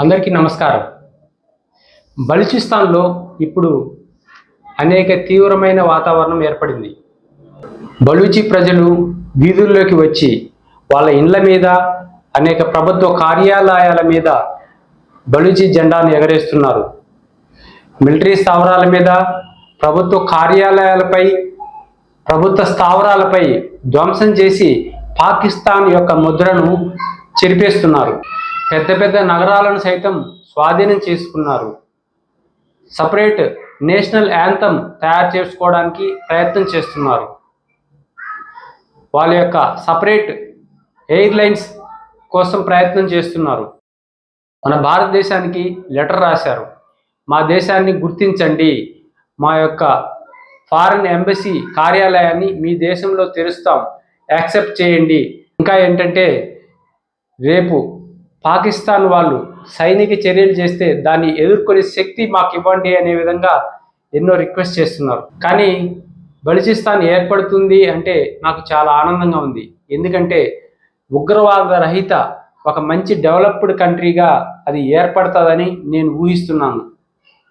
అందరికీ నమస్కారం. బలుచిస్తాన్లో ఇప్పుడు అనేక తీవ్రమైన వాతావరణం ఏర్పడింది. బలూచి ప్రజలు వీధుల్లోకి వచ్చి వాళ్ళ ఇండ్ల మీద అనేక ప్రభుత్వ కార్యాలయాల మీద బలూచి జెండాను ఎగరేస్తున్నారు. మిలిటరీ స్థావరాల మీద ప్రభుత్వ కార్యాలయాలపై ప్రభుత్వ స్థావరాలపై ధ్వంసం చేసి పాకిస్తాన్ యొక్క ముద్రను చెరిపేస్తున్నారు. పెద్ద పెద్ద నగరాలను సైతం స్వాధీనం చేసుకున్నారు. సపరేట్ నేషనల్ యాంథమ్ తయారు చేసుకోవడానికి ప్రయత్నం చేస్తున్నారు. వాళ్ళ యొక్క సపరేట్ ఎయిర్లైన్స్ కోసం ప్రయత్నం చేస్తున్నారు. మన భారతదేశానికి లెటర్ రాశారు. మా దేశాన్ని గుర్తించండి. మా యొక్క ఫారిన్ ఎంబసీ కార్యాలయాన్ని మీ దేశంలో తెరుస్తాం. యాక్సెప్ట్ చేయండి. ఇంకా ఏంటంటే రేపు పాకిస్తాన్ వాళ్ళు సైనిక చర్యలు చేస్తే దాన్ని ఎదుర్కొనే శక్తి మాకు ఇవ్వండి అనే విధంగా ఎన్నో రిక్వెస్ట్ చేస్తున్నారు. కానీ బలిచిస్తాన్ ఏర్పడుతుంది అంటే నాకు చాలా ఆనందంగా ఉంది. ఎందుకంటే ఉగ్రవాద రహిత ఒక మంచి డెవలప్డ్ కంట్రీగా అది ఏర్పడుతుందని నేను ఊహిస్తున్నాను.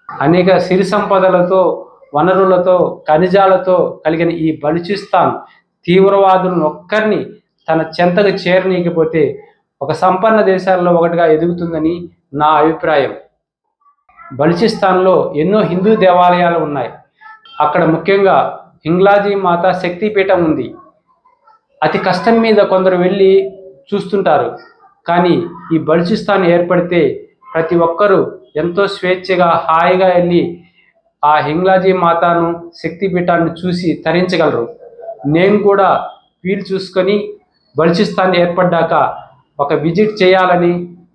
అనేక సిరి సంపదలతో వనరులతో ఖనిజాలతో కలిగిన ఈ బలుచిస్తాన్ తీవ్రవాదులను ఒక్కరిని తన చెంతకు చేరనీయకపోతే ఒక సంపన్న దేశాల్లో ఒకటిగా ఎదుగుతుందని నా అభిప్రాయం. బలుచిస్తాన్లో ఎన్నో హిందూ దేవాలయాలు ఉన్నాయి. అక్కడ ముఖ్యంగా హింగ్లాజీ మాత శక్తిపీఠం ఉంది. అతి కష్టం మీద కొందరు వెళ్ళి చూస్తుంటారు. కానీ ఈ బలుచిస్తాన్ ఏర్పడితే ప్రతి ఒక్కరూ ఎంతో స్వేచ్ఛగా హాయిగా వెళ్ళి ఆ హింగ్లాజీ మాతాను శక్తిపీఠాన్ని చూసి తరించగలరు. నేను కూడా వీలు చూసుకొని బలుచిస్తాన్ ఏర్పడ్డాక ఒక విజిట్ చేయాలని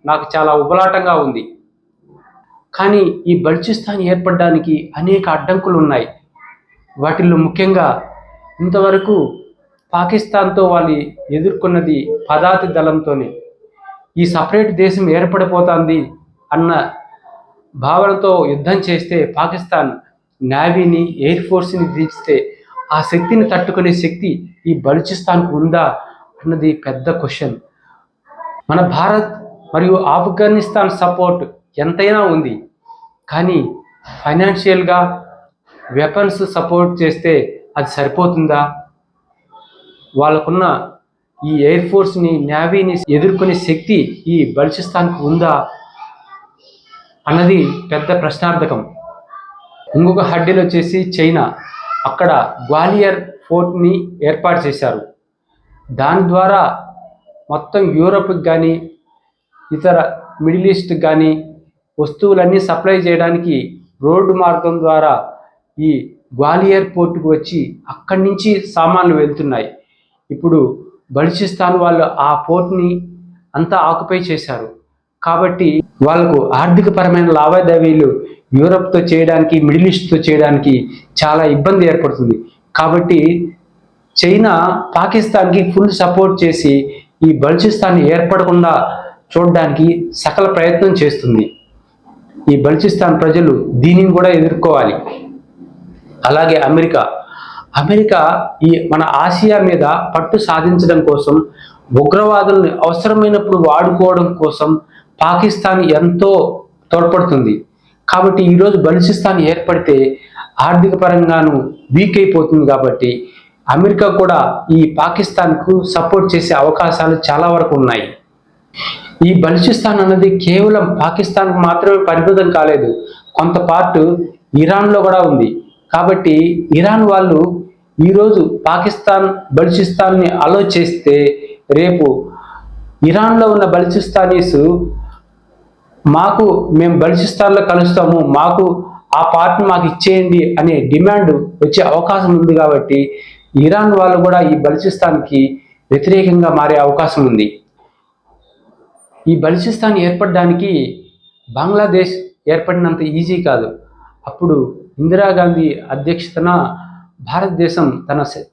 నాకు చాలా ఉబలాటంగా ఉంది. కానీ ఈ బలుచిస్తాన్ ఏర్పడడానికి అనేక అడ్డంకులు ఉన్నాయి వాటిల్లో ముఖ్యంగా ఇంతవరకు పాకిస్తాన్తో వాళ్ళు ఎదుర్కొన్నది పదాతి దళంతోనే. ఈ సపరేట్ దేశం ఏర్పడిపోతుంది అన్న భావనతో యుద్ధం చేస్తే పాకిస్తాన్ నావీని ఎయిర్ ఫోర్స్ని దించితే ఆ శక్తిని తట్టుకునే శక్తి ఈ బలుచిస్తాన్కు ఉందా అన్నది పెద్ద క్వశ్చన్. మన భారత్ మరియు ఆఫ్ఘనిస్తాన్ సపోర్ట్ ఎంతైనా ఉంది. కానీ ఫైనాన్షియల్గా వెపన్స్ సపోర్ట్ చేస్తే అది సరిపోతుందా? వాళ్ళకున్న ఈ ఎయిర్ ఫోర్స్ని నేవీని ఎదుర్కొనే శక్తి ఈ బలుచిస్తాన్కు ఉందా? అన్నది పెద్ద ప్రశ్నార్థకం. ఇంకొక హడ్డీలు వచ్చేసి చైనా. అక్కడ గ్వాలియర్ ఫోర్ట్ని ఏర్పాటు చేశారు. దాని ద్వారా మొత్తం యూరోప్కి కానీ ఇతర మిడిల్ ఈస్ట్ కానీ వస్తువులన్నీ సప్లై చేయడానికి రోడ్డు మార్గం ద్వారా ఈ గ్వాలియర్ పోర్టుకు వచ్చి అక్కడి నుంచి సామాన్లు వెళ్తున్నాయి. ఇప్పుడు బలుచిస్తాన్ వాళ్ళు ఆ పోర్ట్ని అంతా ఆక్యుపై చేశారు. కాబట్టి వాళ్ళకు ఆర్థికపరమైన లావాదేవీలు యూరప్తో చేయడానికి మిడిల్ ఈస్ట్తో చేయడానికి చాలా ఇబ్బంది ఏర్పడుతుంది. కాబట్టి చైనా పాకిస్తాన్కి ఫుల్ సపోర్ట్ చేసి ఈ బలుచిస్తాన్ ఏర్పడకుండా చూడడానికి సకల ప్రయత్నం చేస్తుంది. ఈ బలుచిస్తాన్ ప్రజలు దీనిని కూడా ఎదుర్కోవాలి. అలాగే అమెరికా. అమెరికా ఈ మన ఆసియా మీద పట్టు సాధించడం కోసం ఉగ్రవాదుల్ని అవసరమైనప్పుడు వాడుకోవడం కోసం పాకిస్తాన్ ఎంతో తోడ్పడుతుంది. కాబట్టి ఈరోజు బలుచిస్తాన్ ఏర్పడితే ఆర్థిక పరంగాను వీక్ అయిపోతుంది కాబట్టి అమెరికా కూడా ఈ పాకిస్తాన్కు సపోర్ట్ చేసే అవకాశాలు చాలా వరకు ఉన్నాయి. ఈ బలుచిస్తాన్ అన్నది కేవలం పాకిస్తాన్కు మాత్రమే పరిమితం కాలేదు. కొంత పార్ట్ ఇరాన్లో కూడా ఉంది. కాబట్టి ఇరాన్ వాళ్ళు ఈరోజు పాకిస్తాన్ బలుచిస్తాన్ని అలో చేస్తే రేపు ఇరాన్లో ఉన్న బలుచిస్తానీస్ మాకు మేము బలుచిస్తాన్లో కలుస్తాము మాకు ఆ పార్ట్ని మాకు ఇచ్చేయండి అనే డిమాండ్ వచ్చే అవకాశం ఉంది కాబట్టి ఇరాన్ వాళ్ళు కూడా ఈ బలిచిస్తాన్కి వ్యతిరేకంగా మారే అవకాశం ఉంది. ఈ బలిచిస్తాన్ ఏర్పడడానికి బంగ్లాదేశ్ ఏర్పడినంత ఈజీ కాదు. అప్పుడు ఇందిరాగాంధీ అధ్యక్షతన భారతదేశం తన సై-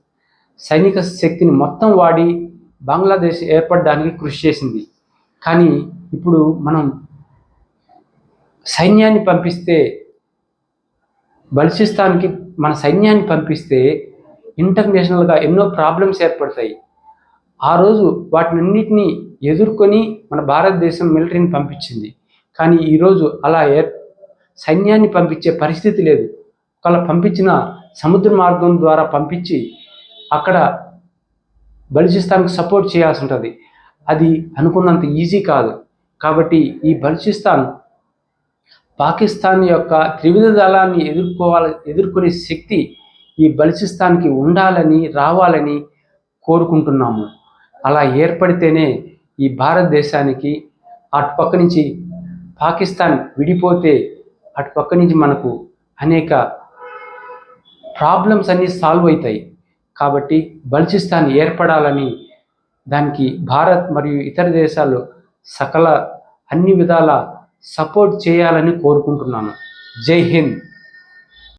సైనిక శక్తిని మొత్తం వాడి బంగ్లాదేశ్ ఏర్పడడానికి కృషి చేసింది. కానీ ఇప్పుడు మనం సైన్యాన్ని పంపిస్తే బలిచిస్తాన్కి మన సైన్యాన్ని పంపిస్తే ఇంటర్నేషనల్గా ఎన్నో ప్రాబ్లమ్స్ ఏర్పడతాయి. ఆ రోజు వాటినన్నిటినీ ఎదుర్కొని మన భారతదేశం మిలిటరీని పంపించింది. కానీ ఈరోజు అలా ఏర్ సైన్యాన్ని పంపించే పరిస్థితి లేదు. ఒకవేళ పంపించిన సముద్ర మార్గం ద్వారా పంపించి అక్కడ బలుచిస్తాన్కి సపోర్ట్ చేయాల్సి ఉంటుంది. అది అనుకున్నంత ఈజీ కాదు. కాబట్టి ఈ బలుచిస్తాన్ పాకిస్తాన్ యొక్క త్రివిధ దళాన్ని ఎదుర్కోవాలి ఎదుర్కొనే శక్తి ఈ బలిచిస్తాన్కి ఉండాలని రావాలని కోరుకుంటున్నాము. అలా ఏర్పడితేనే ఈ భారతదేశానికి అటుపక్క నుంచి పాకిస్తాన్ విడిపోతే అటుపక్క నుంచి మనకు అనేక ప్రాబ్లమ్స్ అన్నీ సాల్వ్ అవుతాయి. కాబట్టి బల్చిస్తాన్ ఏర్పడాలని దానికి భారత్ మరియు ఇతర దేశాలు సకల అన్ని విధాల సపోర్ట్ చేయాలని కోరుకుంటున్నాను. జై హింద్.